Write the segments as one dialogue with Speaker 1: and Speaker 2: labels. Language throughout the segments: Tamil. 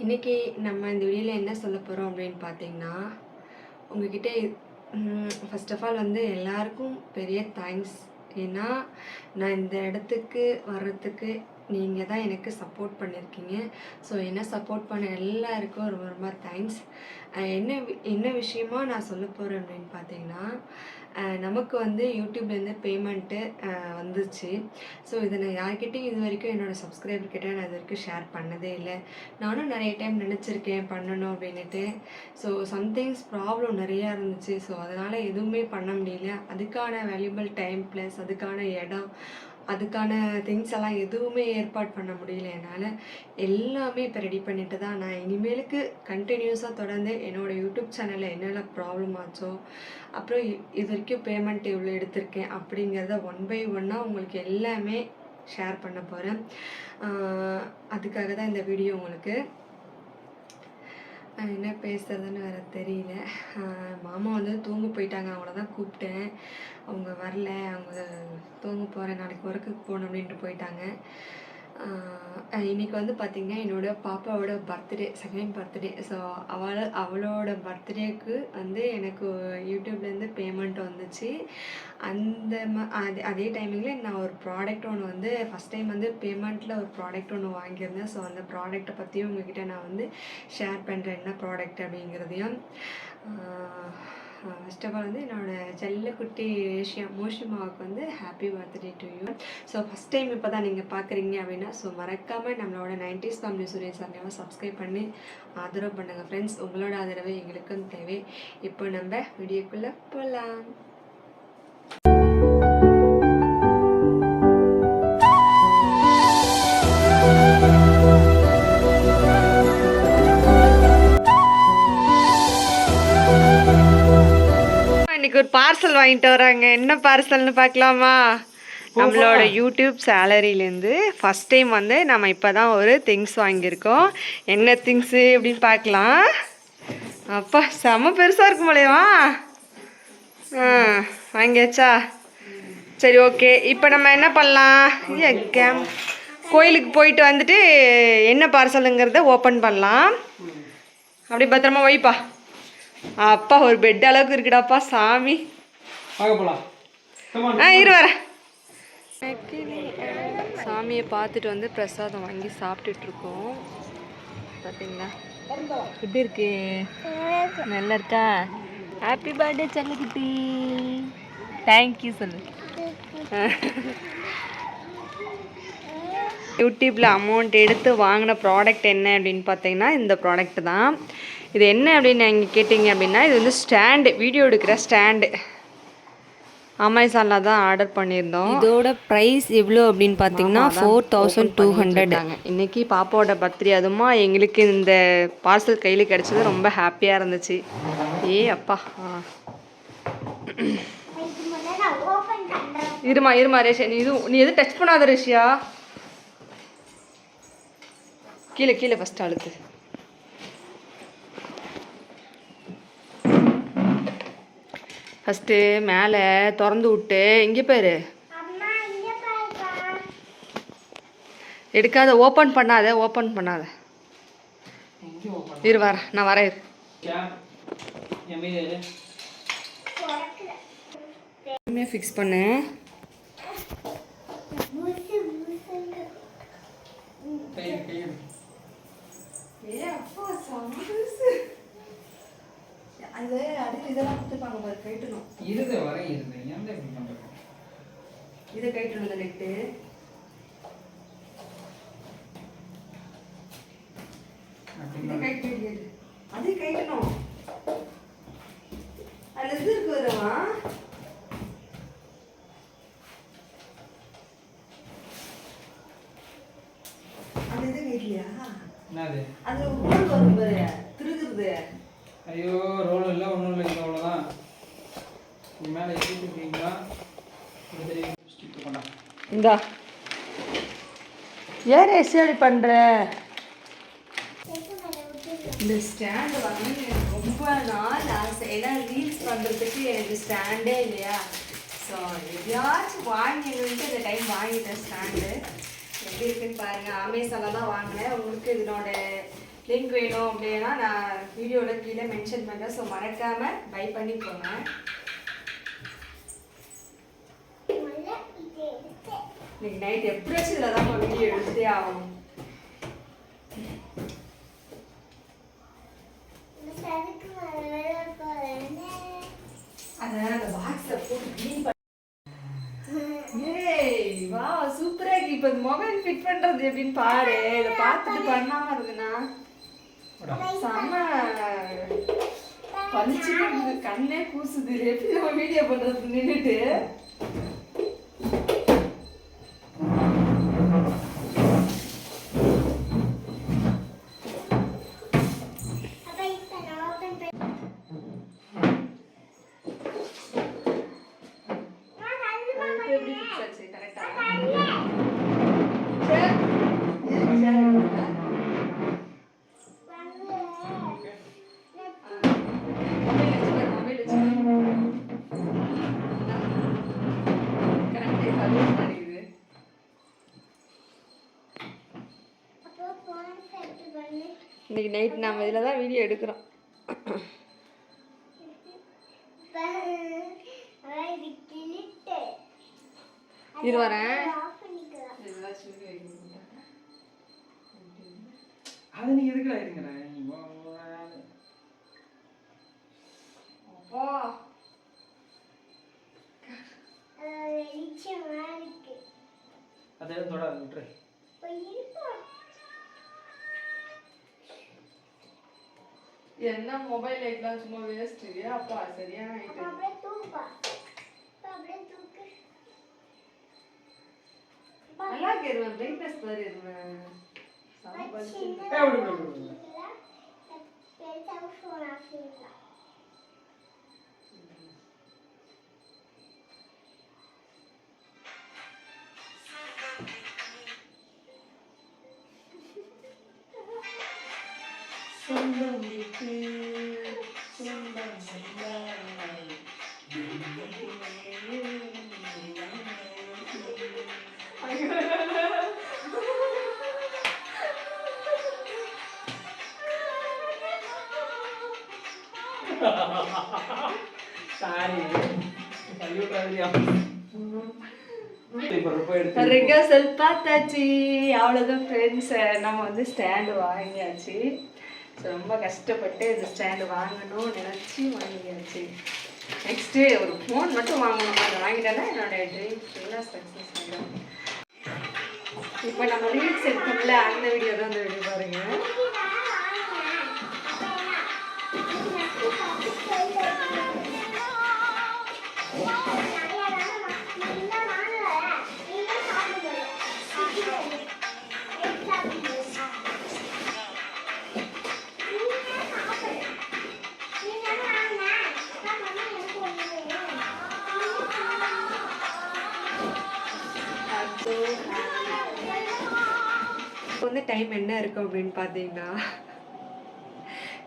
Speaker 1: இன்றைக்கி நம்ம இந்த வீடியோவில் என்ன சொல்ல போகிறோம் அப்படின்னு பார்த்தீங்கன்னா உங்ககிட்ட ஃபர்ஸ்ட் ஆஃப் ஆல் வந்து எல்லாருக்கும் பெரிய தேங்க்ஸ் ஏன்னா நான் இந்த இடத்துக்கு வர்றதுக்கு நீங்கள் தான் எனக்கு சப்போர்ட் பண்ணியிருக்கீங்க ஸோ என்ன சப்போர்ட் பண்ண எல்லாருக்கும் ரொம்ப ரொம்ப தேங்க்ஸ் என்ன வி- என்ன விஷயமா நான் சொல்ல போகிறேன் அப்படின்னு பார்த்தீங்கன்னா நமக்கு வந்து யூடியூப்லேருந்து பேமெண்ட்டு வந்துச்சு ஸோ இதை நான் யார்கிட்டையும் இது வரைக்கும் என்னோடய சப்ஸ்கிரைபர் கிட்டே நான் இது வரைக்கும் ஷேர் பண்ணதே இல்லை. நானும் நிறைய டைம் நினச்சிருக்கேன் பண்ணணும் அப்படின்னுட்டு ஸோ சம்திங்ஸ் ப்ராப்ளம் நிறையா இருந்துச்சு. ஸோ அதனால் எதுவுமே பண்ண முடியல. அதுக்கான வேல்யூபிள் டைம் ப்ளஸ் அதுக்கான இடம் அதுக்கான திங்ஸ் எல்லாம் எதுவுமே ஏற்பாடு பண்ண முடியல என்னால். எல்லாமே இப்போ ரெடி பண்ணிட்டு தான் நான் இனிமேலுக்கு கண்டினியூஸாக தொடர்ந்து என்னோடய யூடியூப் சேனலில் என்னென்ன ப்ராப்ளம் ஆச்சோ அப்புறம் இது வரைக்கும் பேமெண்ட் இவ்வளோ எடுத்திருக்கேன் அப்படிங்கிறத ஒன் பை ஒன்னாக உங்களுக்கு எல்லாமே ஷேர் பண்ண போகிறேன் அதுக்காக தான் இந்த வீடியோ உங்களுக்கு என்ன பேசுறதுன்னு வேற தெரியல. மாமா வந்து தூங்க போயிட்டாங்க. அவங்கள தான் கூப்பிட்டேன். அவங்க வரல. அவங்க தூங்க போகிறேன் நாளைக்கு ஒர்க்குக்கு போகணும் அப்படின்ட்டு போயிட்டாங்க. இன்னைக்கு வந்து பார்த்திங்கன்னா என்னோட பாப்பாவோட பர்த்டே செகண்ட் பர்த்டே ஸோ அவள் அவளோட பர்த்டேக்கு வந்து எனக்கு யூடியூப்லேருந்து பேமெண்ட் வந்துச்சு. அந்த ம அதே அதே டைமிங்கில் நான் ஒரு ப்ராடக்ட் ஒன்று வந்து ஃபஸ்ட் டைம் வந்து பேமெண்ட்டில் ஒரு ப்ராடக்ட் ஒன்று வாங்கியிருந்தேன். ஸோ அந்த ப்ராடக்ட்டை பற்றியும் உங்ககிட்ட நான் வந்து ஷேர் பண்ணுறேன் என்ன ப்ராடக்ட் அப்படிங்கிறதையும். ஃபர்ஸ்ட் ஆஃப் ஆல் வந்து என்னோடய செல்லக்குட்டி ஏஷியா மோஷிமாவுக்கு வந்து happy birthday to you so first time இப்போ தான் நீங்கள் பார்க்குறீங்க அப்படின்னா ஸோ மறக்காமல் நம்மளோட நைன்டிஸ் ஃபேமிலி சுரேஷ் சார்னியாவை சப்ஸ்கிரைப் பண்ணி ஆதரவு பண்ணுங்கள் ஃப்ரெண்ட்ஸ் உங்களோட ஆதரவு எங்களுக்கும் தேவை. இப்போ நம்ம வீடியோக்குள்ளே போகலாம் பார்சல் வாங்கிட்டு வராங்க. என்ன பார்சல்னு பார்க்கலாமா? நம்மளோட யூடியூப் சேலரியிலேருந்து ஃபஸ்ட் டைம் வந்து நம்ம இப்போ தான் ஒரு திங்ஸ் வாங்கியிருக்கோம். என்ன திங்ஸு அப்படின்னு பார்க்கலாம். அப்பா செம பெருசாக இருக்கும் போலையவா ஆ வாங்கியாச்சா? சரி ஓகே இப்போ நம்ம என்ன பண்ணலாம்? ஏ கேம் கோயிலுக்கு போயிட்டு வந்துட்டு என்ன பார்சலுங்கிறத ஓப்பன் பண்ணலாம். அப்படி பத்திரமா வைப்பா. அப்பா ஒரு பெட் அளவுக்கு இருக்குடாப்பா சாமி. ஆ இரு சாமியை பார்த்துட்டு வந்து பிரசாதம் வாங்கி சாப்பிட்டுட்டு இருக்கோம். பார்த்தீங்களா எப்படி இருக்கு? நல்லா இருக்கா? ஹாப்பி பர்த்டே செல்லக்குட்டி. தேங்க்யூ சொல்லு. யூடியூப்பில் அமௌண்ட் எடுத்து வாங்கின ப்ராடக்ட் என்ன அப்படின்னு பார்த்தீங்கன்னா இந்த ப்ராடக்ட் தான். இது என்ன அப்படின்னு நீங்கள் கேட்டிங்க அப்படின்னா இது வந்து ஸ்டாண்டு வீடியோ எடுக்கிற ஸ்டாண்டு அமேசானில் தான் ஆர்டர் பண்ணியிருந்தோம். இதோட ப்ரைஸ் எவ்வளோ அப்படின்னு பார்த்தீங்கன்னா ஃபோர் தௌசண்ட் டூ ஹண்ட்ரட் இன்னைக்கு பாப்பாவோட பர்த்டே அதுமா எங்களுக்கு இந்த பார்சல் கையில் கிடச்சது ரொம்ப ஹாப்பியாக இருந்துச்சு. ஏ அப்பா. இருமா இருமா ரேஷா நீ இது நீ எதுவும் டச் பண்ணாத ரேஷியா? கீழே கீழே ஃபஸ்ட்டு அழுத்து. ஃபஸ்ட்டு மேலே திறந்து விட்டு இங்கே பாரு. எடுக்காத ஓப்பன் பண்ணாத ஓப்பன் பண்ணாத. இரு வர நான் வரேன் இரு. ஃபிக்ஸ் பண்ணு. அது அடுத்து இதெல்லாம் கொடுத்துருப்பாங்க பாரு கைட்டணும்
Speaker 2: இருத வரை இருந்த ஏன் இப்படி பண்ணுறேன்
Speaker 1: இதை கைட்டணும் இந்த நெட்டு. அது கைட்டணும் அதில் இது இருக்கு வருவா அந்த இது
Speaker 2: என்னது?
Speaker 1: அது ஊர் வரும் பாரு திருகுறது
Speaker 2: ஐயோ ரோல் இல்லை ஒன்றும் இல்லை இது அவ்வளோதான் இது மேலே ஏற்றி விட்டீங்களா இது தெரியும் ஸ்டிக் பண்ணா
Speaker 1: இந்தா ஏன் எப்படி பண்ற? இந்த ஸ்டாண்ட் வாங்கி ரொம்ப நாள் ஆசை. ஏன்னா ரீல்ஸ் பண்ணுறதுக்கு எனக்கு ஸ்டாண்டே இல்லையா? ஸோ எதையாச்சும் வாங்கிட்டு இந்த டைம் வாங்கிட்டேன் ஸ்டாண்டு எப்படி இருக்குன்னு பாருங்க. அமேசானில் தான் வாங்கினேன். உங்களுக்கு இதனோட லிங்க் வேணும் அப்படின்னா நான் வீடியோவில் கீழே மென்ஷன் பண்ணுறேன் ஸோ மறக்காமல் பை பண்ணிக்கோங்க. இன்னைக்கு நைட் எப்படியாச்சும் இதில் தான் வீடியோ எடுத்தே ஆகணும். அதனால அந்த பாக்ஸை போட்டு க்ளீன் பண்ண. ஏய் வா சூப்பரா இருக்கு. இப்போ இந்த மொபைல் ஃபிட் பண்றது எப்படின்னு பாரு. இதை பார்த்துட்டு பண்ணாம இருந்தனா செம்ம இருக்குது. கண்ணே கூசுது. எப்படி நம்ம வீடியோ பண்றது? நின்றுட்டு எப்படி ஃபிக்ஸ் ஆச்சு கரெக்டா இன்னைக்கு நைட் நாம இதில் தான் வீடியோ எடுக்கிறோம். இது வரேன்.
Speaker 2: அது நீ எதுக்குடா இருங்கடா நீ வா, வா.
Speaker 1: அப்பா
Speaker 2: அதை எதுவும் தொடாது விட்டுரு
Speaker 1: என்ன மொபைல் லைட்லாம் சும்மா வேஸ்ட் அப்பா சரியான ஐட்டம் நல்லா இருக்கு பிரைட்னஸ் பாரு இருவேன்
Speaker 2: ஏய், விடு, விடு, விடு, விடு.
Speaker 1: சொந்தம்
Speaker 2: சாரி
Speaker 1: ரிகர்சல் பார்த்தாச்சு அவ்வளோதான் ஃப்ரெண்ட்ஸ் நம்ம வந்து ஸ்டாண்டு வாங்கியாச்சு. ஸோ ரொம்ப கஷ்டப்பட்டு இந்த ஸ்டாண்டு வாங்கணும்னு நினச்சி வாங்கியாச்சு. நெக்ஸ்ட்டு ஒரு ஃபோன் மட்டும் வாங்கணும். அதை வாங்கிட்டேன்னா என்னோட ட்ரீம் ஃபுல்லாக சக்ஸஸ் ஆகிடும் இப்போ நம்ம ரீல்ஸ் எடுத்தோம்ல அந்த வீடியோ தான் அந்த வீடியோ பாருங்க. இப்போ வந்து டைம் என்ன இருக்கும் அப்படின்னு பார்த்தீங்கன்னா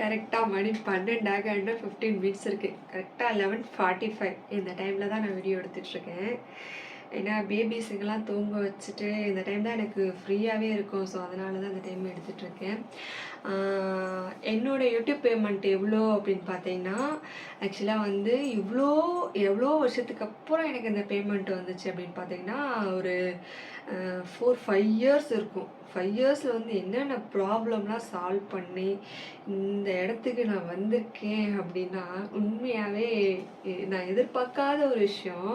Speaker 1: கரெக்டாக மணி பன்னெண்டாக இன்னும் ஃபிஃப்டீன் மினிட்ஸ் இருக்குது கரெக்டாக லெவன் ஃபார்ட்டி ஃபைவ் இந்த டைமில் தான் நான் வீடியோ எடுத்துகிட்ருக்கேன் ஏன்னா பேபிஸுங்கெல்லாம் தூங்க வச்சுட்டு இந்த டைம் தான் எனக்கு ஃப்ரீயாகவே இருக்கும். ஸோ அதனால தான் இந்த டைம் எடுத்துகிட்ருக்கேன் என்னோட யூடியூப் பேமெண்ட் எவ்வளோ அப்படின்னு பார்த்தீங்கன்னா ஆக்சுவலாக வந்து இவ்வளோ எவ்வளோ வருஷத்துக்கு அப்புறம் எனக்கு இந்த பேமெண்ட் வந்துச்சு அப்படின்னு பார்த்தீங்கன்னா ஒரு ஃபோர் ஃபைவ் இயர்ஸ் இருக்கும். ஃபைவ் இயர்ஸில் வந்து என்னென்ன ப்ராப்ளம்லாம் சால்வ் பண்ணி இந்த இடத்துக்கு நான் வந்திருக்கேன் அப்படின்னா உண்மையாகவே நான் எதிர்பார்க்காத ஒரு விஷயம்.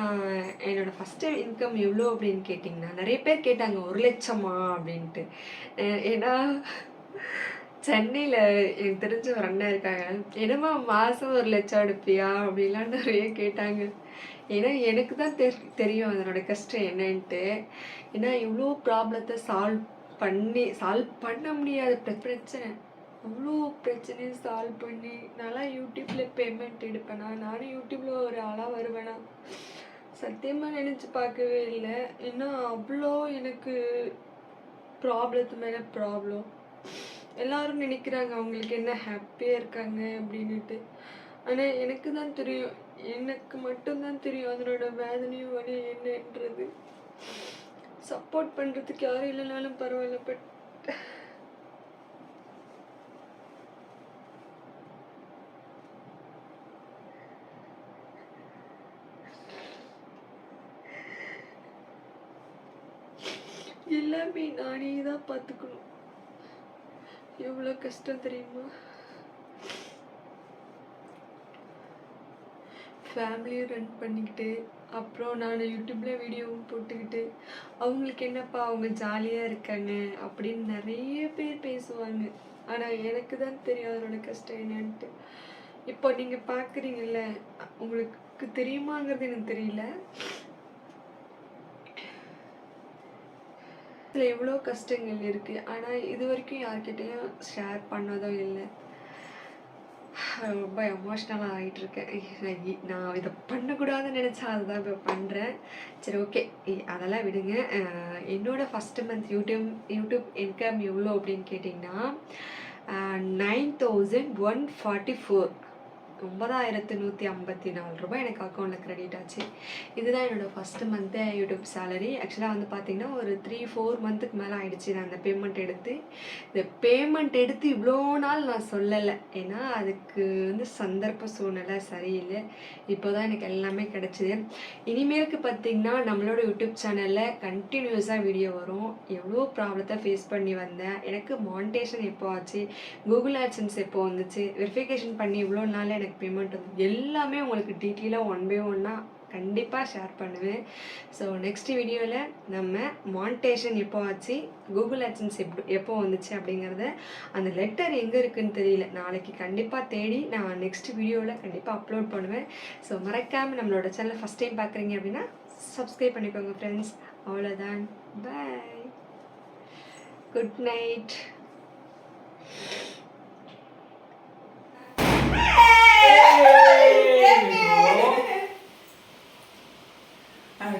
Speaker 1: என்னோடய என்னோட ஃபஸ்ட்டு இன்கம் எவ்வளோ அப்படின்னு கேட்டிங்கன்னா நிறைய பேர் கேட்டாங்க ஒரு லட்சமா அப்படின்ட்டு. ஏன்னா சென்னையில் எனக்கு தெரிஞ்ச ஒரு அண்ணன் இருக்காங்க. என்னம்மா மாதம் ஒரு லட்சம் எடுப்பியா? அப்படிலாம் நிறைய கேட்டாங்க. ஏன்னா எனக்கு தான் தெரி தெரியும் அதனோட கஷ்டம் என்னன்ட்டு. ஏன்னா இவ்வளோ ப்ராப்ளத்தை சால்வ் பண்ணி சால்வ் பண்ண முடியாத. பிர- பிரச்சனை. அவ்வளோ பிரச்சனையும் சால்வ் பண்ணி நான்லாம் யூடியூப்பில் பேமெண்ட் எடுப்பேனா? நானும் யூடியூப்பில் ஒரு ஆளாக வருவேனா? சத்தியமாக நினச்சி பார்க்கவே இல்லை. ஏன்னா அவ்வளோ எனக்கு ப்ராப்ளத்து மேலே ப்ராப்ளம் எல்லாரும் நினைக்கிறாங்க அவங்களுக்கு என்ன ஹாப்பியாக இருக்காங்க அப்படின்ட்டு ஆனால் எனக்கு தான் தெரியும். எனக்கு மட்டும்தான் தெரியும் அதனோட வேதனையும் வலி என்னன்றது. சப்போர்ட் பண்ணுறதுக்கு யாரும் இல்லைனாலும் பரவாயில்ல பட் எல்லாமே நானே தான் பார்த்துக்கணும். எவ்வளோ கஷ்டம் தெரியுமா? ஃபேமிலியும் ரன் பண்ணிக்கிட்டு அப்புறம் நான் யூடியூப்பில் வீடியோவும் போட்டுக்கிட்டு அவங்களுக்கு என்னப்பா அவங்க ஜாலியாக இருக்காங்க அப்படின்னு நிறைய பேர் பேசுவாங்க. ஆனால் எனக்கு தான் தெரியும் அதனோட கஷ்டம் என்னன்ட்டு. இப்போ நீங்கள் பார்க்குறீங்கல்ல உங்களுக்கு தெரியுமாங்கிறது எனக்கு தெரியல. இதில் எவ்வளோ கஷ்டங்கள் இருக்குது ஆனால் இது வரைக்கும் யார்கிட்டயும் ஷேர் பண்ணதும் இல்லை. ரொம்ப எமோஷ்னலாக ஆகிட்டு இருக்கேன் நான் இதை பண்ணக்கூடாதுன்னு நினச்சா அதுதான் இப்போ பண்ணுறேன் சரி ஓகே அதெல்லாம் விடுங்க. என்னோடய first month YouTube YouTube income எவ்வளோ அப்படின்னு கேட்டிங்கன்னா nine thousand one forty four ஒன்பதாயிரத்து நூற்றி ஐம்பத்தி நாலு ரூபாய் எனக்கு அக்கௌண்ட்டில் க்ரெடிட் ஆச்சு. இதுதான் என்னோடய ஃபஸ்ட்டு மந்த்து யூடியூப் சேலரி ஆக்சுவலாக வந்து பார்த்திங்கன்னா ஒரு த்ரீ ஃபோர் மந்த்துக்கு மேலே ஆகிடுச்சு நான் அந்த பேமெண்ட் எடுத்து. இந்த பேமெண்ட் எடுத்து இவ்வளோ நாள் நான் சொல்லலை. ஏன்னா அதுக்கு வந்து சந்தர்ப்ப சூழ்நிலை சரியில்லை. இப்போ தான் எனக்கு எல்லாமே கிடச்சிது. இனிமேலுக்கு பார்த்திங்கன்னா நம்மளோட யூடியூப் சேனலில் கண்டினியூஸாக வீடியோ வரும். எவ்வளோ ப்ராப்ளத்தை ஃபேஸ் பண்ணி வந்தேன். எனக்கு மானிட்டேஷன் எப்போ ஆச்சு? கூகுள் ஆட்சன்ஸ் எப்போ வந்துச்சு? வெரிஃபிகேஷன் பண்ணி இவ்வளோ நாள் எனக்கு பேமெண்ட் வந்து எல்லாமே உங்களுக்கு டீட்டெயிலாக ஒன் பை ஒன்னாக கண்டிப்பாக ஷேர் பண்ணுவேன். ஸோ நெக்ஸ்ட் வீடியோவில் நம்ம மானிட்டேஷன் எப்போ ஆச்சு கூகுள் ஆக்சன்ஸ் எப்போ எப்போ வந்துச்சு அப்படிங்கிறத அந்த லெட்டர் எங்கே இருக்குன்னு தெரியல. நாளைக்கு கண்டிப்பாக தேடி நான் நெக்ஸ்ட் வீடியோவில் கண்டிப்பாக அப்லோட் பண்ணுவேன். ஸோ மறக்காமல் நம்மளோட சேனலை ஃபஸ்ட் டைம் பார்க்குறீங்க அப்படின்னா சப்ஸ்கிரைப் பண்ணிக்கோங்க ஃப்ரெண்ட்ஸ் அவ்வளோதான் பாய் குட் நைட் ¡Ay,